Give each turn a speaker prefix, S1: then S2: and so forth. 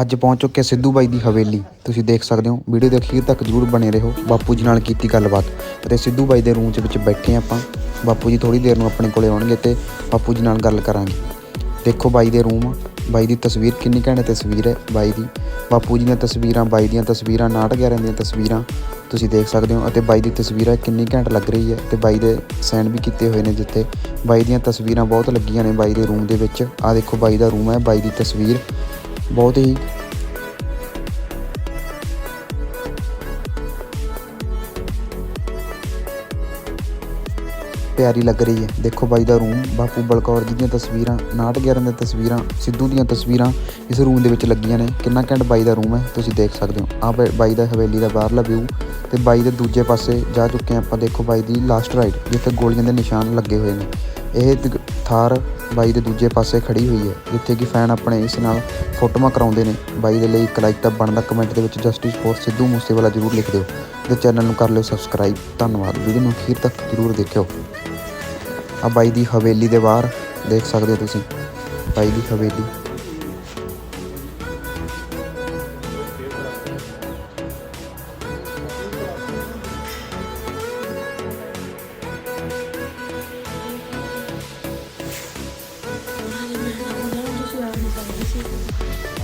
S1: ਅੱਜ ਪਹੁੰਚ ਚੁੱਕੇ ਸਿੱਧੂ ਬਾਈ ਦੀ ਹਵੇਲੀ। ਤੁਸੀਂ ਦੇਖ ਸਕਦੇ ਹੋ, ਵੀਡੀਓ ਦੇ ਅਖੀਰ ਤੱਕ ਜਰੂਰ ਬਣੇ ਰਹੋ। ਬਾਪੂ ਜੀ ਨਾਲ ਕੀਤੀ ਗੱਲਬਾਤ। ਅਤੇ ਸਿੱਧੂ ਬਾਈ ਦੇ ਰੂਮ ਦੇ ਵਿੱਚ ਬੈਠੇ ਹਾਂ ਆਪਾਂ। ਬਾਪੂ ਜੀ ਥੋੜੀ ਦੇਰ ਨੂੰ ਆਪਣੇ ਕੋਲੇ ਆਉਣਗੇ ਤੇ ਬਾਪੂ ਜੀ ਨਾਲ ਗੱਲ ਕਰਾਂਗੇ। ਦੇਖੋ ਬਾਈ ਦੇ ਰੂਮ, ਬਾਈ ਦੀ ਤਸਵੀਰ ਕਿੰਨੀ ਘੈਂਟ ਤਸਵੀਰ ਹੈ ਬਾਈ ਦੀ। ਬਾਪੂ ਜੀ ਦੀਆਂ ਤਸਵੀਰਾਂ, ਬਾਈ ਦੀਆਂ ਤਸਵੀਰਾਂ 911 ਦੀਆਂ ਤਸਵੀਰਾਂ ਤੁਸੀਂ ਦੇਖ ਸਕਦੇ ਹੋ ਅਤੇ ਬਾਈ ਦੀ ਤਸਵੀਰਾਂ ਕਿੰਨੀ ਘੈਂਟ ਲੱਗ ਰਹੀ ਹੈ ਤੇ ਬਾਈ ਦੇ ਸਾਈਨ ਵੀ ਕੀਤੇ ਹੋਏ ਨੇ ਜਿੱਥੇ। ਬਾਈ ਦੀਆਂ ਤਸਵੀਰਾਂ ਬਹੁਤ ਲੱਗੀਆਂ ਨੇ ਬਾਈ ਦੇ ਰੂਮ ਦੇ ਵਿੱਚ। ਆ ਦੇਖੋ ਬਾਈ ਦਾ ਰੂਮ ਹੈ, ਬਾਈ ਦੀ ਤਸਵੀਰ। ਬਹੁਤ ਹੀ ਪਿਆਰੀ ਲੱਗ ਰਹੀ ਹੈ। ਦੇਖੋ ਬਾਈ ਦਾ ਰੂਮ ਬਾਪੂ ਬਲਕੌਰ ਜੀ ਦੀਆਂ ਤਸਵੀਰਾਂ 911 ਦੀਆਂ ਤਸਵੀਰਾਂ, ਸਿੱਧੂ ਦੀਆਂ ਤਸਵੀਰਾਂ ਇਸ ਰੂਮ ਦੇ ਵਿੱਚ ਲੱਗੀਆਂ ਨੇ। ਕਿੰਨਾ ਘੈਂਟ ਬਾਈ ਦਾ ਰੂਮ ਹੈ, ਤੁਸੀਂ ਦੇਖ ਸਕਦੇ ਹੋ। ਆ ਬਾਈ ਦਾ ਹਵੇਲੀ ਦਾ ਬਾਹਰਲਾ ਵਿਊ ਤੇ ਬਾਈ ਦੇ ਦੂਜੇ ਪਾਸੇ ਜਾ ਚੁੱਕੇ ਹਾਂ ਆਪਾਂ। ਦੇਖੋ ਬਾਈ ਦੀ ਲਾਸਟ ਰਾਈਡ ਜਿੱਥੇ ਗੋਲੀਆਂ ਦੇ ਨਿਸ਼ਾਨ ਲੱਗੇ ਹੋਏ ਨੇ। ਇਹ ਦ- ਥਾਰ ਬਾਈ ਦੇ ਦੂਜੇ ਪਾਸੇ ਖੜੀ ਹੋਈ ਹੈ, ਜਿੱਥੇ ਕਿ ਫੈਨ ਆਪਣੇ ਇਸ ਨਾਲ ਫੋਟੋਆਂ ਕਰਾਉਂਦੇ ਨੇ। ਬਾਈ ਦੇ ਲਈ ਇੱਕ ਲਾਈਕ ਤਾਂ ਬਣਦਾ ਕਮੈਂਟ ਦੇ ਵਿੱਚ ਜਸਟਿਸ ਫੋਰ ਸਿੱਧੂ ਮੂਸੇਵਾਲਾ ਜਰੂਰ ਲਿਖ ਦਿਓ ਤੇ ਚੈਨਲ ਨੂੰ ਕਰ ਲਿਓ ਸਬਸਕ੍ਰਾਈਬ ਧੰਨਵਾਦ। ਵੀਡੀਓ ਨੂੰ ਅਖੀਰ ਤੱਕ ਜਰੂਰ ਦੇਖਿਓ। ਆ ਬਾਈ ਦੀ ਹਵੇਲੀ ਦੇ ਬਾਹਰ ਦੇਖ ਸਕਦੇ ਹੋ ਤੁਸੀਂ। ਬਾਈ ਦੀ ਹਵੇਲੀ। Thank you.